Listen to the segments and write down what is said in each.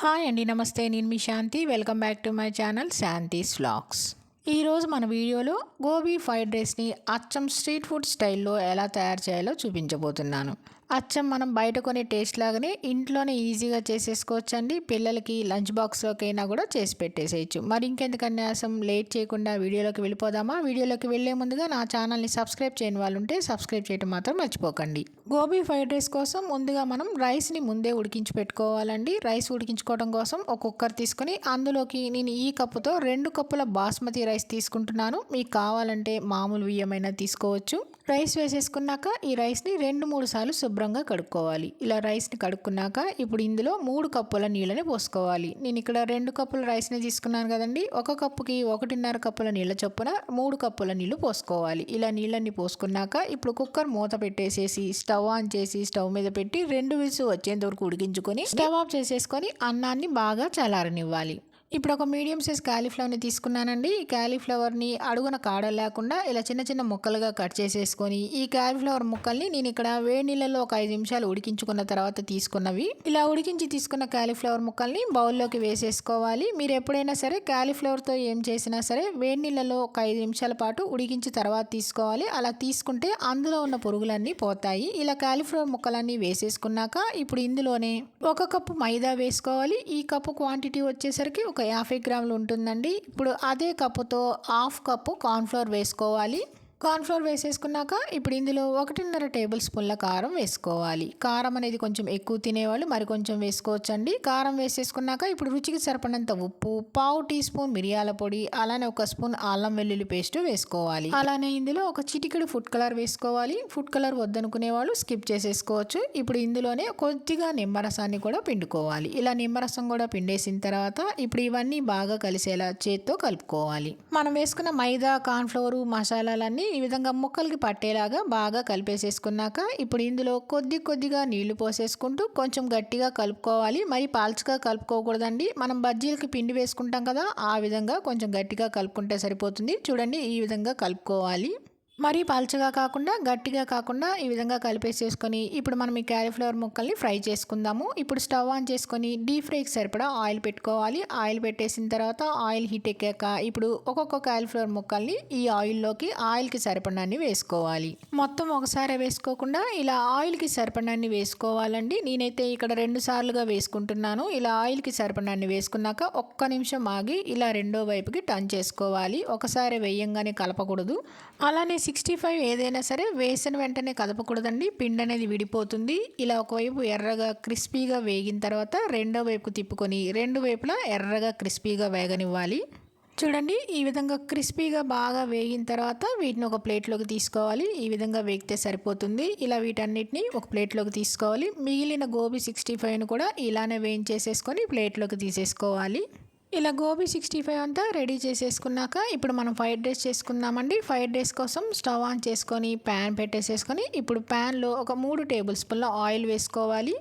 Hi అండి నమస్తే. నేను మీ Shanti. Welcome back to my channel Shanti's vlogs ఈరోజు మన వీడియోలో గోబీ ఫ్రైడ్ రైస్ని అచ్చం స్ట్రీట్ ఫుడ్ స్టైల్లో ఎలా తయారు చేయాలో చూపించబోతున్నాను. అచ్చం మనం బయట కొనే టేస్ట్ లాగానే ఇంట్లోనే ఈజీగా చేసేసుకోవచ్చండి. పిల్లలకి లంచ్ బాక్స్లోకైనా కూడా చేసి పెట్టేసేయచ్చు. మరి ఇంకెందుకన్నా అసం లేట్ చేయకుండా వీడియోలోకి వెళ్ళిపోదామా? వీడియోలోకి వెళ్ళే ముందుగా నా ఛానల్ని సబ్స్క్రైబ్ చేయని వాళ్ళు ఉంటే సబ్స్క్రైబ్ చేయడం మాత్రం మర్చిపోకండి. గోబీ ఫ్రైడ్ రైస్ కోసం ముందుగా మనం రైస్ని ముందే ఉడికించి పెట్టుకోవాలండి. రైస్ ఉడికించుకోవడం కోసం ఒక కుక్కర్ తీసుకొని అందులోకి నేను ఈ కప్పుతో రెండు కప్పుల బాస్మతి రైస్ తీసుకుంటున్నాను. మీకు కావాలంటే మామూలు బియ్యమైనా తీసుకోవచ్చు. రైస్ వేసేసుకున్నాక ఈ రైస్ని రెండు మూడు సార్లు శుభ్రంగా కడుక్కోవాలి. ఇలా రైస్ని కడుక్కున్నాక ఇప్పుడు ఇందులో మూడు కప్పుల నీళ్ళని పోసుకోవాలి. నేను ఇక్కడ రెండు కప్పుల రైస్ని తీసుకున్నాను కదండి. ఒక కప్పుకి ఒకటిన్నర కప్పుల నీళ్ళ చొప్పున మూడు కప్పుల నీళ్ళు పోసుకోవాలి. ఇలా నీళ్ళని పోసుకున్నాక ఇప్పుడు కుక్కర్ మూత పెట్టేసేసి స్టవ్ ఆన్ చేసి స్టవ్ మీద పెట్టి రెండు విసు వచ్చేంత వరకు ఉడికించుకొని స్టవ్ ఆఫ్ చేసేసుకొని అన్నాన్ని బాగా చల్లారనివ్వాలి. ఇప్పుడు ఒక మీడియం సైజ్ కాలీఫ్లవర్ని తీసుకున్నానండి. ఈ కాలీఫ్లవర్ని అడుగున కాడ లేకుండా ఇలా చిన్న చిన్న ముక్కలుగా కట్ చేసేసుకొని ఈ కాలీఫ్లవర్ ముక్కల్ని నేను ఇక్కడ వేడి నీళ్ళలో ఒక ఐదు నిమిషాలు ఉడికించుకున్న తర్వాత తీసుకున్నవి. ఇలా ఉడికించి తీసుకున్న కాలీఫ్లవర్ ముక్కల్ని బౌల్లోకి వేసేసుకోవాలి. మీరు ఎప్పుడైనా సరే కాలీఫ్లవర్తో ఏం చేసినా సరే వేడి నీళ్ళలో ఒక ఐదు నిమిషాల పాటు ఉడికించి తర్వాత తీసుకోవాలి. అలా తీసుకుంటే అందులో ఉన్న పురుగులన్నీ పోతాయి. ఇలా కాలీఫ్లవర్ ముక్కలన్నీ వేసేసుకున్నాక ఇప్పుడు ఇందులోనే ఒక కప్పు మైదా వేసుకోవాలి. ఈ కప్పు క్వాంటిటీ వచ్చేసరికి ఒక యాభై గ్రాములు ఉంటుందండి. ఇప్పుడు అదే కప్పుతో హాఫ్ కప్పు కార్న్ఫ్లోర్ వేసుకోవాలి. కార్న్ఫ్లోర్ వేసేసుకున్నాక ఇప్పుడు ఇందులో ఒకటిన్నర టేబుల్ స్పూన్ల కారం వేసుకోవాలి. కారం అనేది కొంచెం ఎక్కువ తినేవాళ్ళు మరి కొంచెం వేసుకోవచ్చండి. కారం వేసేసుకున్నాక ఇప్పుడు రుచికి సరిపడినంత ఉప్పు పావు టీ స్పూన్ మిరియాల పొడి అలానే ఒక స్పూన్ అల్లం వెల్లుల్లి పేస్ట్ వేసుకోవాలి. అలానే ఇందులో ఒక చిటికెడు ఫుడ్ కలర్ వేసుకోవాలి. ఫుడ్ కలర్ వద్దనుకునే వాళ్ళు స్కిప్ చేసేసుకోవచ్చు. ఇప్పుడు ఇందులోనే కొద్దిగా నిమ్మరసాన్ని కూడా పిండుకోవాలి. ఇలా నిమ్మరసం కూడా పిండేసిన తర్వాత ఇప్పుడు ఇవన్నీ బాగా కలిసేలా చేత్తో కలుపుకోవాలి. మనం వేసుకున్న మైదా కార్న్ఫ్లోరు మసాలాలన్నీ ఈ విధంగా ముక్కలకి పట్టేలాగా బాగా కలిపేసేసుకున్నాక ఇప్పుడు ఇందులో కొద్ది కొద్దిగా నీళ్ళు పోసేసుకుంటూ కొంచెం గట్టిగా కలుపుకోవాలి. మరి పాల్చగా కలుపుకోకూడదండి. మనం బజ్జీలకి పిండి వేసుకుంటాం కదా ఆ విధంగా కొంచెం గట్టిగా కలుపుకుంటే సరిపోతుంది. చూడండి ఈ విధంగా కలుపుకోవాలి. మరీ పల్చగా కాకుండా గట్టిగా కాకుండా ఈ విధంగా కలిపేసేసుకొని ఇప్పుడు మనం ఈ క్యాలీఫ్లవర్ ముక్కల్ని ఫ్రై చేసుకుందాము. ఇప్పుడు స్టవ్ ఆన్ చేసుకొని డీప్ ఫ్రైకి సరిపడా ఆయిల్ పెట్టుకోవాలి. ఆయిల్ పెట్టేసిన తర్వాత ఆయిల్ హీట్ ఎక్కాక ఇప్పుడు ఒక్కొక్క క్యాలీఫ్లవర్ ముక్కల్ని ఈ ఆయిల్లోకి ఆయిల్కి సరిపడాన్ని వేసుకోవాలి. మొత్తం ఒకసారి వేసుకోకుండా ఇలా ఆయిల్కి సరిపడాన్ని వేసుకోవాలండి. నేనైతే ఇక్కడ రెండు సార్లుగా వేసుకుంటున్నాను. ఇలా ఆయిల్కి సరిపడాన్ని వేసుకున్నాక ఒక్క నిమిషం ఆగి ఇలా రెండో వైపుకి టర్న్ చేసుకోవాలి. ఒకసారి వేయంగానే కలపకూడదు. అలానే సిక్స్టీ ఫైవ్ ఏదైనా సరే వేసిన వెంటనే కదపకూడదండి. పిండి అనేది విడిపోతుంది. ఇలా ఒకవైపు ఎర్రగా క్రిస్పీగా వేగిన తర్వాత రెండో వైపు తిప్పుకొని రెండు వైపులా ఎర్రగా క్రిస్పీగా వేగనివ్వాలి. చూడండి ఈ విధంగా క్రిస్పీగా బాగా వేగిన తర్వాత వీటిని ఒక ప్లేట్లోకి తీసుకోవాలి. ఈ విధంగా వేగితే సరిపోతుంది. ఇలా వీటన్నిటిని ఒక ప్లేట్లోకి తీసుకోవాలి. మిగిలిన గోబీ సిక్స్టీ ఫైవ్ను కూడా ఇలానే వేయించేసేసుకొని ప్లేట్లోకి తీసేసుకోవాలి. ఇలా గోబీ సిక్స్టీ ఫైవ్ అంతా రెడీ చేసేసుకున్నాక ఇప్పుడు మనం ఫ్రైడ్ రైస్ చేసుకుందామండి. ఫ్రైడ్ రైస్ కోసం స్టవ్ ఆన్ చేసుకొని ప్యాన్ పెట్టేసేసుకొని ఇప్పుడు ప్యాన్లో ఒక మూడు టేబుల్ స్పూన్ల ఆయిల్ వేసుకోవాలి.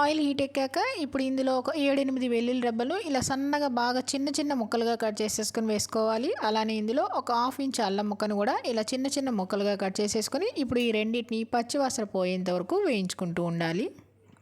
ఆయిల్ హీట్ ఎక్కాక ఇప్పుడు ఇందులో ఒక ఏడెనిమిది వెల్లుల్లి రెబ్బలు ఇలా సన్నగా బాగా చిన్న చిన్న ముక్కలుగా కట్ చేసేసుకొని వేసుకోవాలి. అలానే ఇందులో ఒక హాఫ్ ఇంచ్ అల్లం ముక్కను కూడా ఇలా చిన్న చిన్న ముక్కలుగా కట్ చేసేసుకొని ఇప్పుడు ఈ రెండింటిని పచ్చివాసన పోయేంత వరకు వేయించుకుంటూ ఉండాలి.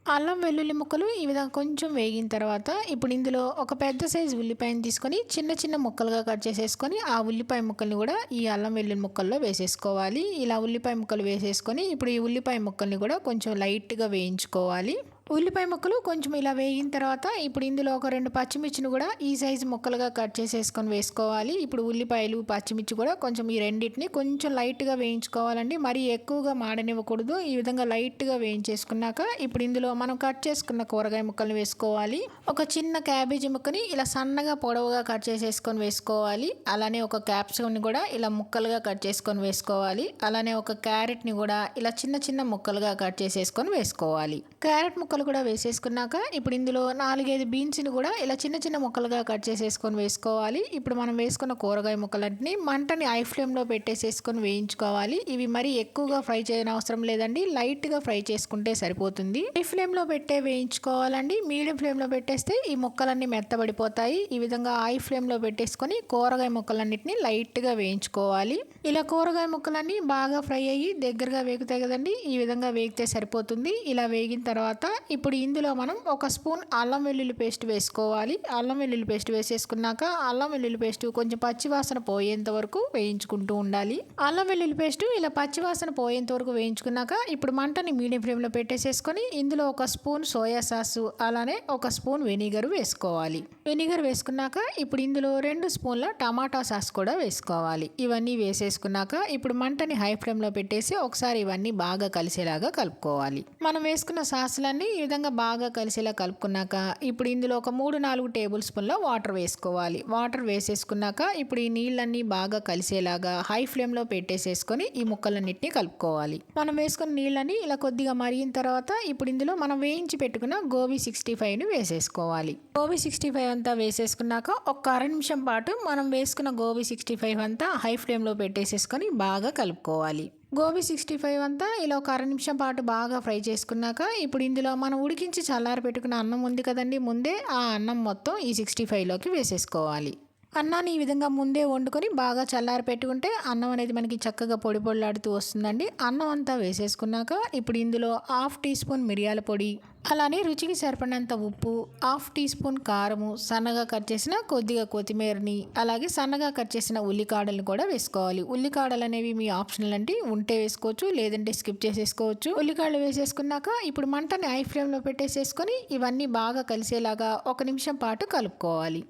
అల్లం వెల్లుల్లి ముక్కలు ఈ విధంగా కొంచెం వేగిన తర్వాత ఇప్పుడు ఇందులో ఒక పెద్ద సైజు ఉల్లిపాయని తీసుకొని చిన్న చిన్న ముక్కలుగా కట్ చేసేసుకొని ఆ ఉల్లిపాయ ముక్కల్ని కూడా ఈ అల్లం వెల్లుల్లి ముక్కల్లో వేసేసుకోవాలి. ఇలా ఉల్లిపాయ ముక్కలు వేసేసుకొని ఇప్పుడు ఈ ఉల్లిపాయ ముక్కల్ని కూడా కొంచెం లైట్గా వేయించుకోవాలి. ఉల్లిపాయ ముక్కలు కొంచెం ఇలా వేగిన తర్వాత ఇప్పుడు ఇందులో ఒక రెండు పచ్చిమిర్చిని కూడా ఈ సైజు ముక్కలుగా కట్ చేసేసుకొని వేసుకోవాలి. ఇప్పుడు ఉల్లిపాయలు పచ్చిమిర్చి కూడా కొంచెం ఈ రెండింటిని కొంచెం లైట్గా వేయించుకోవాలండి. మరీ ఎక్కువగా మాడనివ్వకూడదు. ఈ విధంగా లైట్గా వేయించేసుకున్నాక ఇప్పుడు ఇందులో మనం కట్ చేసుకున్న కూరగాయ ముక్కలు వేసుకోవాలి. ఒక చిన్న క్యాబేజీ ముక్కని ఇలా సన్నగా పొడవుగా కట్ చేసేసుకొని వేసుకోవాలి. అలానే ఒక క్యాప్సికమ్ని కూడా ఇలా ముక్కలుగా కట్ చేసుకొని వేసుకోవాలి. అలానే ఒక క్యారెట్ని కూడా ఇలా చిన్న చిన్న ముక్కలుగా కట్ చేసేసుకొని వేసుకోవాలి. క్యారెట్ ముక్క ముక్కలు కూడా వేసేసుకున్నాక ఇప్పుడు ఇందులో నాలుగైదు బీన్స్ని కూడా ఇలా చిన్న చిన్న ముక్కలుగా కట్ చేసేసుకొని వేసుకోవాలి. ఇప్పుడు మనం వేసుకున్న కూరగాయ ముక్కలన్నీ మంటని ఐ ఫ్లేమ్లో పెట్టేసేసుకొని వేయించుకోవాలి. ఇవి మరీ ఎక్కువగా ఫ్రై చేయని అవసరం లేదండి. లైట్గా ఫ్రై చేసుకుంటే సరిపోతుంది. ఐ ఫ్లేమ్లో పెట్టే వేయించుకోవాలండి. మీడియం ఫ్లేమ్లో పెట్టేస్తే ఈ ముక్కలన్నీ మెత్తబడిపోతాయి. ఈ విధంగా ఐ ఫ్లేమ్లో పెట్టేసుకొని కూరగాయ ముక్కలన్నింటినీ లైట్గా వేయించుకోవాలి. ఇలా కూరగాయ ముక్కలన్నీ బాగా ఫ్రై అయ్యి దగ్గరగా వేగుతాయి కదండి. ఈ విధంగా వేగితే సరిపోతుంది. ఇలా వేగిన తర్వాత ఇప్పుడు ఇందులో మనం ఒక స్పూన్ అల్లం వెల్లుల్లి పేస్ట్ వేసుకోవాలి. అల్లం వెల్లుల్లి పేస్ట్ వేసేసుకున్నాక అల్లం వెల్లుల్లి పేస్ట్ కొంచెం పచ్చివాసన పోయేంత వరకు వేయించుకుంటూ ఉండాలి. అల్లం వెల్లుల్లి పేస్ట్ ఇలా పచ్చివాసన పోయేంత వరకు వేయించుకున్నాక ఇప్పుడు మంటని మీడియం ఫ్లేమ్లో పెట్టేసేసుకొని ఇందులో ఒక స్పూన్ సోయా సాస్ అలానే ఒక స్పూన్ వెనిగర్ వేసుకోవాలి. వెనిగర్ వేసుకున్నాక ఇప్పుడు ఇందులో రెండు స్పూన్ల టమాటా సాస్ కూడా వేసుకోవాలి. ఇవన్నీ వేసేసుకున్నాక ఇప్పుడు మంటని హై ఫ్లేమ్లో పెట్టేసి ఒకసారి ఇవన్నీ బాగా కలిసేలాగా కలుపుకోవాలి. మనం వేసుకున్న సాసులన్నీ ఈ విధంగా బాగా కలిసేలా కలుపుకున్నాక ఇప్పుడు ఇందులో ఒక మూడు నాలుగు టేబుల్ స్పూన్ల వాటర్ వేసుకోవాలి. వాటర్ వేసేసుకున్నాక ఇప్పుడు ఈ నీళ్ళన్నీ బాగా కలిసేలాగా హై ఫ్లేమ్లో పెట్టేసేసుకొని ఈ ముక్కలన్నిటిని కలుపుకోవాలి. మనం వేసుకున్న నీళ్ళని ఇలా కొద్దిగా మరిగిన తర్వాత ఇప్పుడు ఇందులో మనం వేయించి పెట్టుకున్న గోబీ సిక్స్టీ ఫైవ్ని వేసేసుకోవాలి. గోబీ సిక్స్టీ ఫైవ్ అంతా వేసేసుకున్నాక ఒక అర నిమిషం పాటు మనం వేసుకున్న గోబీ సిక్స్టీ ఫైవ్ అంతా హై ఫ్లేమ్లో పెట్టేసేసుకొని బాగా కలుపుకోవాలి. గోబీ సిక్స్టీ ఫైవ్ అంతా ఇలా ఒక అర నిమిషం పాటు బాగా ఫ్రై చేసుకున్నాక ఇప్పుడు ఇందులో మనం ఉడికించి చల్లారి పెట్టుకున్న అన్నం ఉంది కదండి ముందే ఆ అన్నం మొత్తం ఈ సిక్స్టీ ఫైవ్లోకి వేసేసుకోవాలి. అన్నాన్ని ఈ విధంగా ముందే వండుకొని బాగా చల్లారి పెట్టుకుంటే అన్నం అనేది మనకి చక్కగా పొడి పొడిలాడుతూ వస్తుందండి. అన్నం అంతా వేసేసుకున్నాక ఇప్పుడు ఇందులో హాఫ్ టీ స్పూన్ మిరియాల పొడి అలానే రుచికి సరిపడినంత ఉప్పు హాఫ్ టీ స్పూన్ కారము సన్నగా కట్ చేసిన కొద్దిగా కొత్తిమీరని అలాగే సన్నగా కట్ చేసిన ఉల్లికాడలను కూడా వేసుకోవాలి. ఉల్లికాడలు అనేవి మీ ఆప్షనల్ అంటే ఉంటే వేసుకోవచ్చు లేదంటే స్కిప్ చేసేసుకోవచ్చు. ఉల్లికాడలు వేసేసుకున్నాక ఇప్పుడు మంటని హై ఫ్లేమ్లో పెట్టేసేసుకొని ఇవన్నీ బాగా కలిసేలాగా ఒక నిమిషం పాటు కలుపుకోవాలి.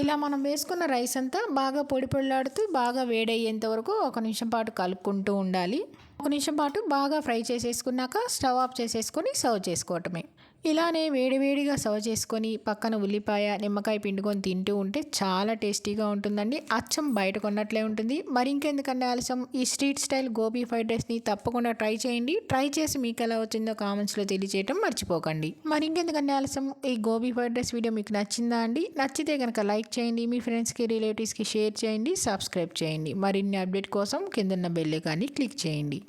ఇలా మనం వేసుకున్న రైస్ అంతా బాగా పొడి పొడిలాడుతూ బాగా వేడయ్యేంత వరకు ఒక నిమిషం పాటు కలుపుకుంటూ ఉండాలి. ఒక నిమిషం పాటు బాగా ఫ్రై చేసేసుకున్నాక స్టవ్ ఆఫ్ చేసేసుకొని సర్వ్ చేసుకోవటమే. ఇలానే వేడివేడిగా సర్వ్ చేసుకొని పక్కన ఉల్లిపాయ నిమ్మకాయ పిండుకొని తింటూ ఉంటే చాలా టేస్టీగా ఉంటుందండి. అచ్చం బయట కొన్నట్లే ఉంటుంది. మరి ఇంకెందుకంటే ఆలస్యం? ఈ స్ట్రీట్ స్టైల్ గోబీ ఫ్రైడ్ రైస్ని తప్పకుండా ట్రై చేయండి. ట్రై చేసి మీకు ఎలా వచ్చిందో కామెంట్స్లో తెలియజేయటం మర్చిపోకండి. మరి ఇంకెందుకంటే ఆలస్యం? ఈ గోబీ ఫ్రైడ్ రైస్ వీడియో మీకు నచ్చిందా అండి? నచ్చితే కనుక లైక్ చేయండి. మీ ఫ్రెండ్స్కి రిలేటివ్స్కి షేర్ చేయండి. సబ్స్క్రైబ్ చేయండి. మరిన్ని అప్డేట్ కోసం కిందన్న బెల్ కానీ క్లిక్ చేయండి.